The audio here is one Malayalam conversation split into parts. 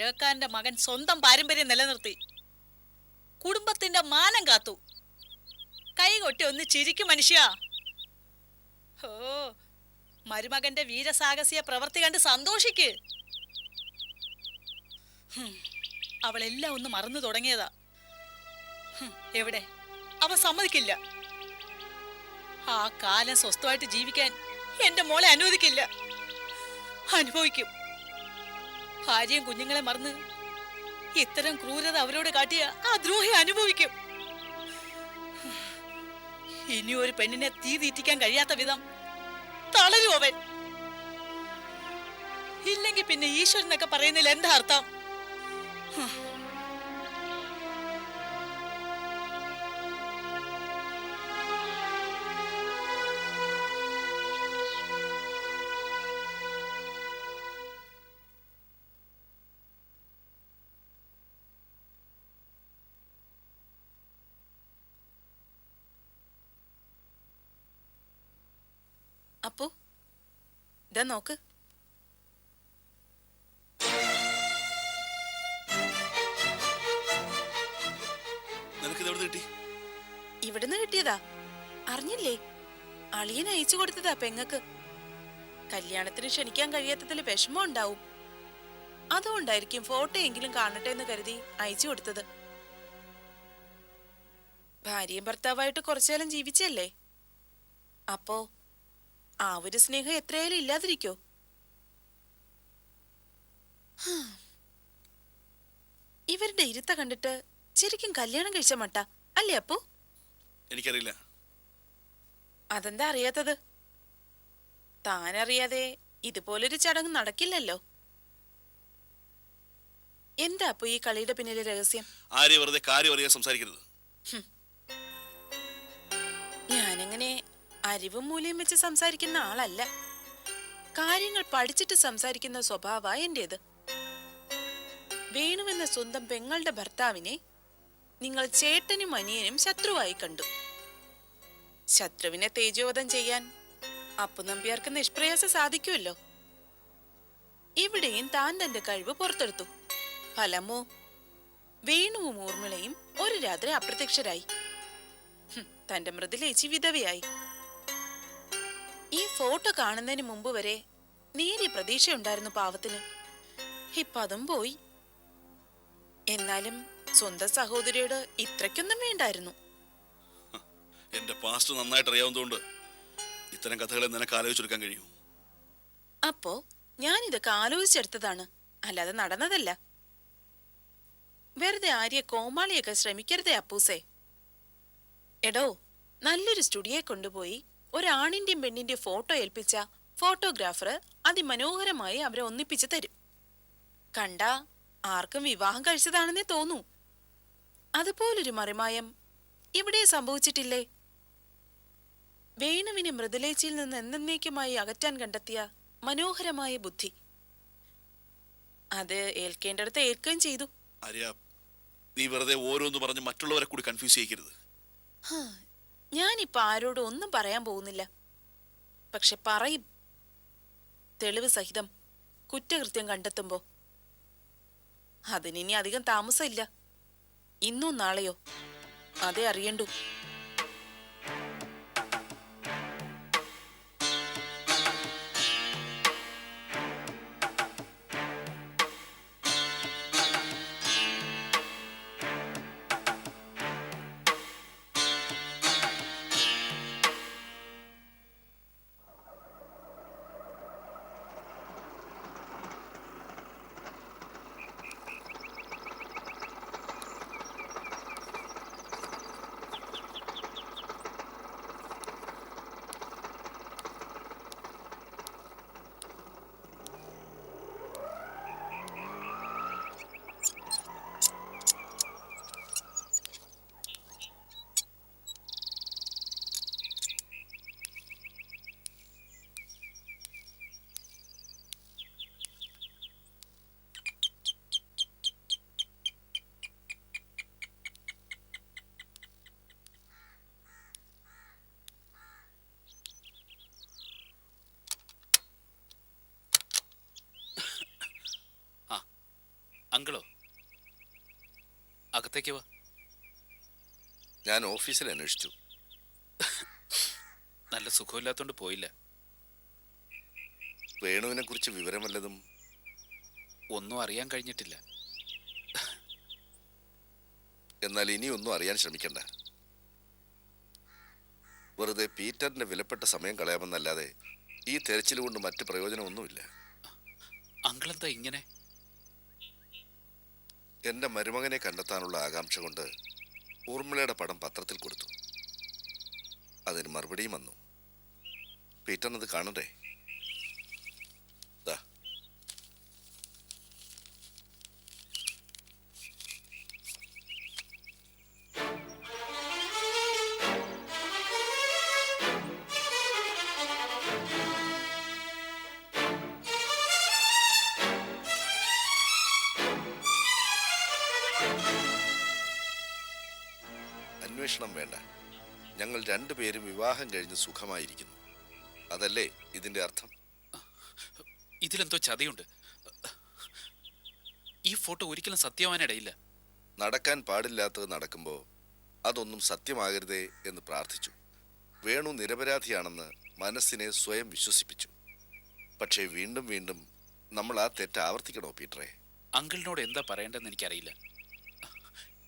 തഴവക്കാരന്റെ മകൻ സ്വന്തം പാരമ്പര്യം നിലനിർത്തി. കുടുംബത്തിന്റെ മാനം കാത്തു. കൈകൊട്ടി ഒന്ന് ചിരിക്കും മനുഷ്യ. ഓ മരുമകന്റെ വീരസാഹസിക പ്രവൃത്തി കണ്ട് സന്തോഷിക്ക്. അവളെല്ലാം ഒന്ന് മറന്നു തുടങ്ങിയതാ. എവിടെ? അവ സമ്മതിക്കില്ല. ആ കാലം സ്വസ്ഥമായിട്ട് ജീവിക്കാൻ എന്റെ മോളെ അനുവദിക്കില്ല. അനുഭവിക്കും. ഭാര്യയും കുഞ്ഞുങ്ങളെ മറന്ന് ഇത്തരം ക്രൂരത അവരോട് കാട്ടിയ ആ ദ്രോഹി അനുഭവിക്കും. ഇനി ഒരു പെണ്ണിനെ തീ തീറ്റിക്കാൻ കഴിയാത്ത വിധം തളരും അവൻ. ഇല്ലെങ്കിൽ പിന്നെ ഈശ്വരനൊക്കെ പറയുന്നതിൽ എന്താ അർത്ഥം? അപ്പു ഇതാ നോക്ക്. ഇവിടുന്ന് കിട്ടിയതാ. അറിഞ്ഞില്ലേ? അളിയൻ അയച്ചു കൊടുത്തതാ പെങ്ങക്ക്. കല്യാണത്തിന് ക്ഷണിക്കാൻ കഴിയാത്തതിൽ വിഷമം ഉണ്ടാവും. അതുകൊണ്ടായിരിക്കും ഫോട്ടോ എങ്കിലും കാണട്ടെ എന്ന് കരുതി അയച്ചു കൊടുത്തത്. ഭാര്യയും ഭർത്താവായിട്ട് കുറച്ചുകാലം ജീവിച്ചല്ലേ? അപ്പോ ആ ഒരു സ്നേഹം എത്രയായാലും ഇല്ലാതിരിക്കോ. ഇവരുടെ ഇരുത്ത കണ്ടിട്ട് ശരിക്കും കല്യാണം കഴിച്ച മട്ട അല്ലേ അപ്പു? എനിക്കറിയില്ല. അതെന്താ അറിയാത്തത്? താനറിയാതെ ഇതുപോലൊരു ചടങ്ങ് നടക്കില്ലല്ലോ. എന്താ അപ്പൊ ഈ കളിയുടെ പിന്നിലെ രഹസ്യം? ആര്യ വെറുതെ കാര്യം അറിയാൻ സംസാരിക്കരുത്. ഞാനങ്ങനെ അരിവും മൂല്യം വെച്ച് സംസാരിക്കുന്ന ആളല്ല. കാര്യങ്ങൾ പഠിച്ചിട്ട് സംസാരിക്കുന്ന സ്വഭാവ എന്റേത്. വേണുവെന്ന സ്വന്തം പെങ്ങളുടെ ഭർത്താവിനെ നിങ്ങൾ ചേട്ടനും അനിയനും ശത്രുവായി കണ്ടു. ശത്രുവിനെ തേജോവധം ചെയ്യാൻ അപ്പു നമ്പ്യാർക്ക് നിഷ്പ്രയാസം സാധിക്കുമല്ലോ. ഇവിടെയും താൻ തന്റെ കഴിവ് പുറത്തെടുത്തു. ഫലമോ വേണുവും ഊർമിളയും ഒരു രാത്രി അപ്രത്യക്ഷരായി. തന്റെ മൃദുലേച്ചി വിധവയായി. ഈ ഫോട്ടോ കാണുന്നതിന് മുമ്പ് വരെ നേരിയ പ്രതീക്ഷയുണ്ടായിരുന്നു പാവത്തിന്. ഇപ്പൊ അതും പോയി. എന്നാലും സ്വന്തം സഹോദരിയോട് ഇത്രയ്ക്കൊന്നും വേണ്ടായിരുന്നു. എന്റെ പാസ്റ്റ് നന്നായിട്ട് അറിയാവുന്നതുകൊണ്ട് ഇത്തരം കഥകളെ നിനക്ക് ആലോചിച്ചെടുക്കാൻ കഴിയൂ. അപ്പോ ഞാനിതൊക്കെ ആലോചിച്ചെടുത്തതാണ്. അല്ലാതെ നടന്നതല്ല. വെറുതെ ആര്യ കോമാളിയൊക്കെ ശ്രമിക്കരുതേ അപ്പൂസേ. എടോ നല്ലൊരു സ്റ്റുഡിയോ കൊണ്ടുപോയി. ഒരാണിന്റെയും പെണ്ണിന്റെ ഫോട്ടോ ഏൽപ്പിച്ച ഫോട്ടോഗ്രാഫർ അതിമനോഹരമായി അവരെ ഒന്നിപ്പിച്ചു തരും. കണ്ട ആർക്കും വിവാഹം കഴിച്ചതാണെന്നേ തോന്നൂ. അതുപോലൊരു മറിമായം ഇവിടെ സംഭവിച്ചിട്ടില്ലേ? വേണുവിനെ മൃദുലേച്ചിയിൽ നിന്ന് എന്നേക്കുമായി അകറ്റാൻ കണ്ടെത്തിയ മനോഹരമായ ബുദ്ധി. അത് ഏൽക്കേണ്ടടുത്ത് ഏൽക്കുകയും ചെയ്തു. നീ വെറുതെ ഓരോന്ന് പറഞ്ഞ് മറ്റുള്ളവരെ കൂടി കൺഫ്യൂസ് ചെയ്യിക്കരുത്. ഹാ, ഞാനിപ്പോ ആരോടും ഒന്നും പറയാൻ പോകുന്നില്ല. പക്ഷെ പറയും. തെളിവ് സഹിതം കുറ്റകൃത്യം കണ്ടെത്തുമ്പോ. അതിനി അധികം താമസമില്ല. ഇന്നോ നാളെയോ? അതേ അറിയണ്ടു. അകത്തേക്ക് വാ. ഞാൻ ഓഫീസിൽ അന്വേഷിച്ചു. നല്ല സുഖമില്ലാത്തോണ്ട് പോയില്ല. വേണുവിനെ കുറിച്ച് വിവരമല്ലതും ഒന്നും അറിയാൻ കഴിഞ്ഞിട്ടില്ല. എന്നാൽ ഇനി ഒന്നും അറിയാൻ ശ്രമിക്കണ്ട. വെറുതെ പീറ്ററിന്റെ വിലപ്പെട്ട സമയം കളയാമെന്നല്ലാതെ ഈ തെരച്ചിൽ കൊണ്ട് മറ്റ് പ്രയോജനമൊന്നുമില്ല. അങ്കിളെന്താ ഇങ്ങനെ? എന്റെ മരുമകനെ കണ്ടെത്താനുള്ള ആകാംക്ഷ കൊണ്ട് ഊർമിളയുടെ പടം പത്രത്തിൽ കൊടുത്തു. അതിന് മറുപടിയും വന്നു. പീറ്ററിനത് കാണണ്ടേ? അന്വേഷണം വേണ്ട. ഞങ്ങൾ രണ്ടുപേരും വിവാഹം കഴിഞ്ഞ് സുഖമായിരിക്കുന്നു. അതല്ലേ ഇതിന്റെ അർത്ഥം? ഇതിലെന്തോ ചതിയുണ്ട്. ഈ ഫോട്ടോ ഒരിക്കലും സത്യമാനിടയില്ല നടക്കാൻ പാടില്ലാത്തത് നടക്കുമ്പോൾ അതൊന്നും സത്യമാകരുതേ എന്ന് പ്രാർത്ഥിച്ചു. വേണു നിരപരാധിയാണെന്ന് മനസ്സിനെ സ്വയം വിശ്വസിപ്പിച്ചു. പക്ഷേ വീണ്ടും വീണ്ടും നമ്മൾ ആ തെറ്റ് ആവർത്തിക്കണോ പീറ്ററെ? അങ്കിളിനോട് എന്താ പറയേണ്ടതെന്ന് എനിക്കറിയില്ല.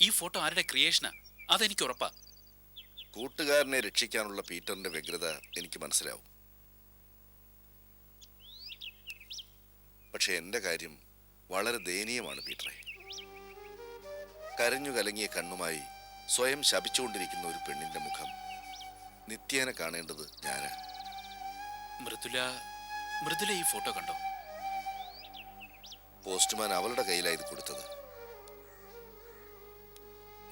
ഈ ഫോട്ടോ ആരുടെ ക്രിയേഷനാ? അതെനിക്ക് ഉറപ്പാ. കൂട്ടുകാരനെ രക്ഷിക്കാനുള്ള പീറ്ററിന്റെ വ്യഗ്രത എനിക്ക് മനസ്സിലാവും. പക്ഷെ എന്റെ കാര്യം വളരെ ദയനീയമാണ് പീറ്ററെ. കരഞ്ഞു കലങ്ങിയ കണ്ണുമായി സ്വയം ശപിച്ചുകൊണ്ടിരിക്കുന്ന ഒരു പെണ്ണിന്റെ മുഖം നിത്യേന കാണേണ്ടത് ഞാനാ. മൃദുല മൃദുല ഈ ഫോട്ടോ കണ്ടോ? പോസ്റ്റ്മാൻ അവളുടെ കയ്യിലായി കൊടുത്തത്.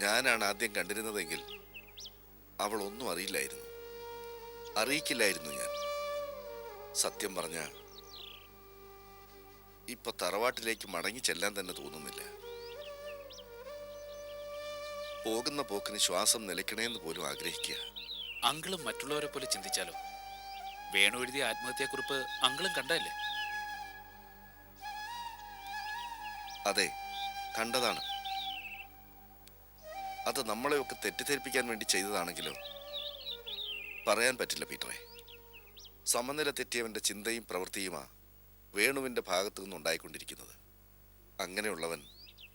ഞാനാണ് ആദ്യം കണ്ടിരുന്നതെങ്കിൽ അവൾ ഒന്നും അറിയില്ലായിരുന്നു. അറിയിക്കില്ലായിരുന്നു ഞാൻ. സത്യം പറഞ്ഞ ഇപ്പൊ തറവാട്ടിലേക്ക് മടങ്ങി ചെല്ലാൻ തന്നെ തോന്നുന്നില്ല. പോകുന്ന പോക്കിന് ശ്വാസം നിലയ്ക്കണേന്ന് പോലും ആഗ്രഹിക്കുക. അങ്കിളും മറ്റുള്ളവരെ പോലെ ചിന്തിച്ചാലോ വേണു എഴുതിയ ആത്മഹത്യാക്കുറിപ്പ് അങ്കിളും കണ്ടല്ലേ അതെ കണ്ടതാണ്. അത് നമ്മളെയൊക്കെ തെറ്റിദ്ധരിപ്പിക്കാൻ വേണ്ടി ചെയ്തതാണെങ്കിലോ പറയാൻ പറ്റില്ല പീറ്ററെ. സമനില തെറ്റിയവന്റെ ചിന്തയും പ്രവൃത്തിയുമാ വേണുവിന്റെ ഭാഗത്തു നിന്നുണ്ടായിക്കൊണ്ടിരിക്കുന്നത് അങ്ങനെയുള്ളവൻ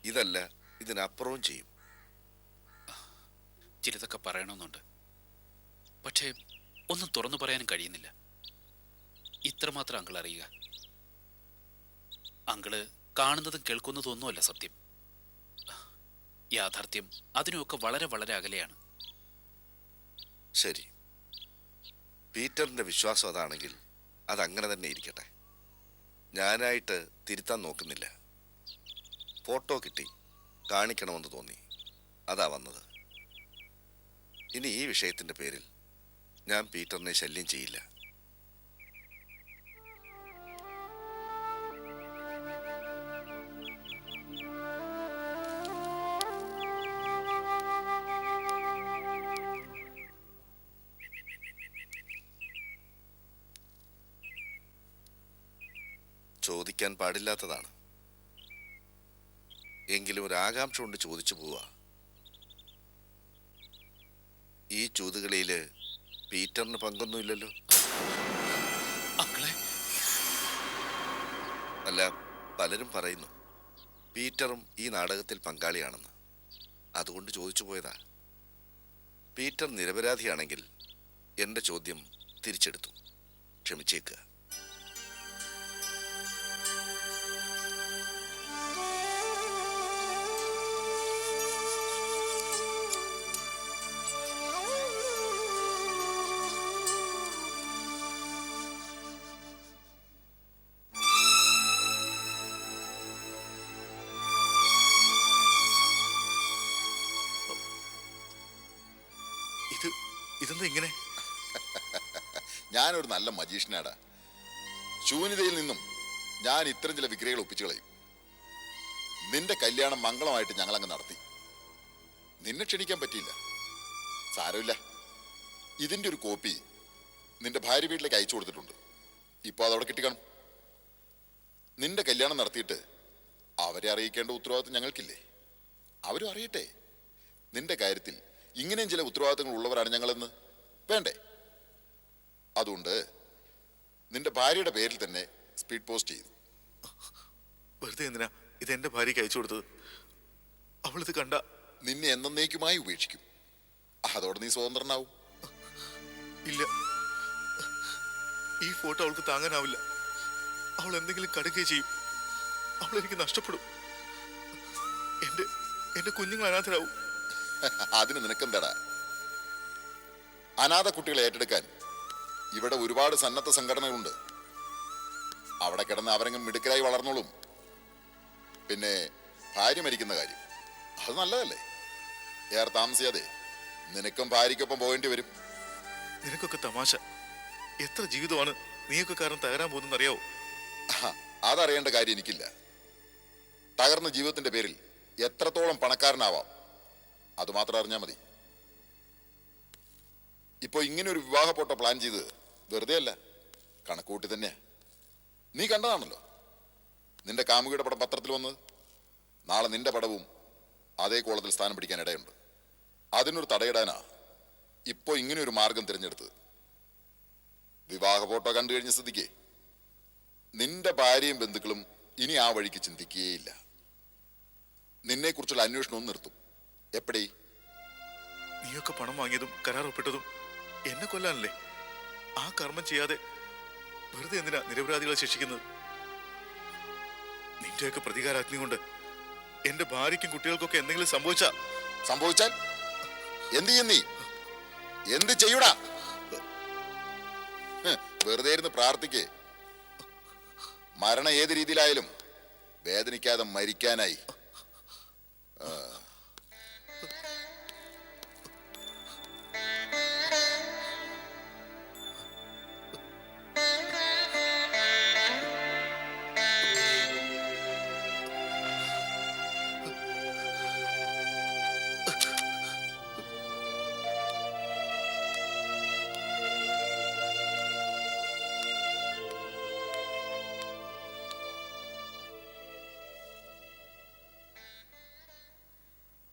ഇതല്ല ഇതിനപ്പുറവും ചെയ്യും. ചിലതൊക്കെ പറയണമെന്നുണ്ട്. പക്ഷേ ഒന്നും തുറന്നു പറയാനും കഴിയുന്നില്ല. ഇത്രമാത്രം അങ്കിൾ അറിയുക. അങ്കിൾ കാണുന്നതും കേൾക്കുന്നതും ഒന്നുമല്ല സത്യം. യാഥാർത്ഥ്യം അതിനുമൊക്കെ വളരെ വളരെ അകലെയാണ്. ശരി. പീറ്ററിന്റെ വിശ്വാസം അതാണെങ്കിൽ അതങ്ങനെ തന്നെ ഇരിക്കട്ടെ. ഞാനായിട്ട് തിരുത്താൻ നോക്കുന്നില്ല. ഫോട്ടോ കിട്ടി. കാണിക്കണമെന്ന് തോന്നി. അതാ വന്നത്. ഇനി ഈ വിഷയത്തിന്റെ പേരിൽ ഞാൻ പീറ്ററിനെ ശല്യം ചെയ്യില്ല. ചോദിക്കാൻ പാടില്ലാത്തതാണ്. എങ്കിലും ഒരു ആകാംക്ഷ കൊണ്ട് ചോദിച്ചു പോവുക. ഈ ചൂതുകളിയിൽ പീറ്ററിന് പങ്കൊന്നുമില്ലല്ലോ? അല്ല പലരും പറയുന്നു പീറ്ററും ഈ നാടകത്തിൽ പങ്കാളിയാണെന്ന്. അതുകൊണ്ട് ചോദിച്ചു പോയതാ. പീറ്റർ നിരപരാധിയാണെങ്കിൽ എന്റെ ചോദ്യം തിരിച്ചെടുത്തു. ക്ഷമിച്ചേക്കുക ഇതെന്താ ഇങ്ങനെ? ഞാനൊരു നല്ല മജീഷ്യനാടാ. ശൂന്യതയിൽ നിന്നും ഞാൻ ഇത്തരം ചില വിഗ്രഹികൾ ഒപ്പിച്ചു കളയും. നിന്റെ കല്യാണം മംഗളമായിട്ട് ഞങ്ങളങ്ങ് നടത്തി. നിന്നെ ക്ഷണിക്കാൻ പറ്റിയില്ല. സാരമില്ല. ഇതിന്റെ ഒരു കോപ്പി നിന്റെ ഭാര്യ വീട്ടിലേക്ക് അയച്ചു കൊടുത്തിട്ടുണ്ട്. ഇപ്പോൾ അതവിടെ കിട്ടിക്കാണും. നിന്റെ കല്യാണം നടത്തിയിട്ട് അവരെ അറിയിക്കേണ്ട ഉത്തരവാദിത്വം ഞങ്ങൾക്കില്ലേ? അവരും അറിയട്ടെ. നിന്റെ കാര്യത്തിൽ ഇങ്ങനെയും ചില ഉത്തരവാദിത്തങ്ങൾ ഉള്ളവരാണ് ഞങ്ങളെന്ന്? വേണ്ടേ? അതുകൊണ്ട് നിന്റെ ഭാര്യയുടെ പേരിൽ തന്നെ സ്പീഡ് പോസ്റ്റ് ചെയ്തു. വെറുതെ എന്തിനാ ഇത് എന്റെ ഭാര്യയ്ക്ക് അയച്ചു കൊടുത്തത്? അവളിത് കണ്ട നിന്നെ എന്നേക്കുമായി ഉപേക്ഷിക്കും. അതോടെ നീ സ്വതന്ത്രനാവും. ഇല്ല. ഈ ഫോട്ടോ അവൾക്ക് താങ്ങാനാവില്ല. അവൾ എന്തെങ്കിലും കടുക്കുകയും ചെയ്യും. അവൾ എനിക്ക് നഷ്ടപ്പെടും. എന്റെ എന്റെ കുഞ്ഞുങ്ങൾ അനാഥരാവും. അതിന് നിനക്കെന്താടാ? അനാഥ കുട്ടികളെ ഏറ്റെടുക്കാൻ ഇവിടെ ഒരുപാട് സന്നദ്ധ സംഘടനകളുണ്ട്. അവിടെ കിടന്ന് അവരെങ്ങും മിടുക്കരായി വളർന്നോളും. പിന്നെ ഭാര്യ മരിക്കുന്ന കാര്യം അത് നല്ലതല്ലേ? ഏറെ താമസിയാതെ നിനക്കും ഭാര്യയ്ക്കൊപ്പം പോകേണ്ടി വരും. നിനക്കൊക്കെ തമാശ. എത്ര ജീവിതമാണ് നീയൊക്കെ കാരണം തകരാൻ പോകുന്നെന്ന് അറിയാവോ അതറിയേണ്ട കാര്യം എനിക്കില്ല. തകർന്ന ജീവിതത്തിന്റെ പേരിൽ എത്രത്തോളം പണക്കാരനാവാം. അത് മാത്രം അറിഞ്ഞാൽ മതി. ഇപ്പൊ ഇങ്ങനെ ഒരു വിവാഹ ഫോട്ടോ പ്ലാൻ ചെയ്ത് വെറുതെ അല്ല കണക്കൂട്ടി തന്നെയാ. നീ കണ്ടതാണല്ലോ. നിന്റെ കാമുകിയുടെ പടം പത്രത്തിൽ വന്നത്. നാളെ നിന്റെ പടവും അതേ കോളത്തിൽ സ്ഥാനം പിടിക്കാൻ ഇടയുണ്ട്. അതിനൊരു തടയിടാനാ ഇപ്പോൾ ഇങ്ങനെ ഒരു മാർഗം തിരഞ്ഞെടുത്തത്. വിവാഹ ഫോട്ടോ കണ്ടു കഴിഞ്ഞ സ്ഥിതിക്ക് നിന്റെ ഭാര്യയും ബന്ധുക്കളും ഇനി ആ വഴിക്ക് ചിന്തിക്കുകയില്ല. നിന്നെക്കുറിച്ചുള്ള അന്വേഷണവും നിർത്തും. എപ്പടി? നീയൊക്കെ പണം വാങ്ങിയതും കരാർ ഒപ്പിട്ടതും എന്നെ കൊല്ലാനല്ലേ? ആ കർമ്മം ചെയ്യാതെ വെറുതെ എന്തിനാ നിരപരാധികളെ ശിക്ഷിക്കുന്നത്? നിന്റെയൊക്കെ പ്രതികാരാഗ്നി കൊണ്ട് എന്റെ ഭാര്യയ്ക്കും കുട്ടികൾക്കൊക്കെ എന്തെങ്കിലും സംഭവിച്ചാ? സംഭവിച്ചാൽ? എന്ത് ചെയ്യും നീ? എന്ത് ചെയ്യൂടാ? വെറുതെ ഇരുന്ന് പ്രാർത്ഥിക്കേ. മരണം ഏത് രീതിയിലായാലും വേദനിക്കാതെ മരിക്കാനായി.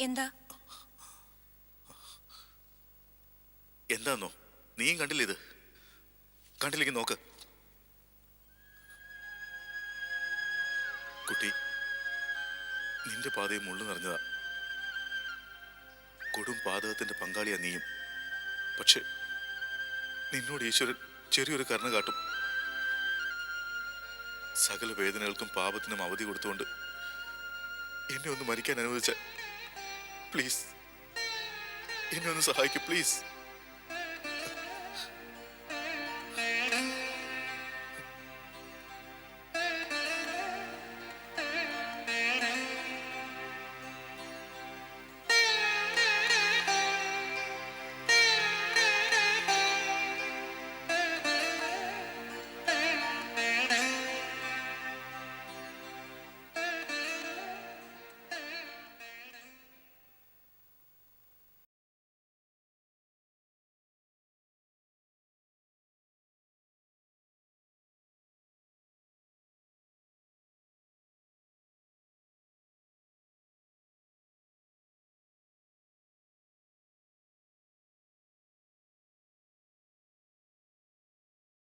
എന്താ? എന്താന്നോ? നീയും കണ്ടില്ല ഇത്? കണ്ടില്ലെങ്കിൽ നോക്ക്. കുട്ടി നിന്റെ പാതയും മുള്ളു നിറഞ്ഞതാ. കൊടും പാതകത്തിന്റെ പങ്കാളിയാ നീയും. പക്ഷെ നിന്നോട് ഈശ്വരൻ ചെറിയൊരു കരുണ കാട്ടും. സകല വേദനകൾക്കും പാപത്തിനും അവധി കൊടുത്തുകൊണ്ട് എന്നെ ഒന്ന് മരിക്കാൻ അനുവദിച്ച പ്ലീസ്. എന്നെ ഒന്ന് സഹായിക്കൂ പ്ലീസ്.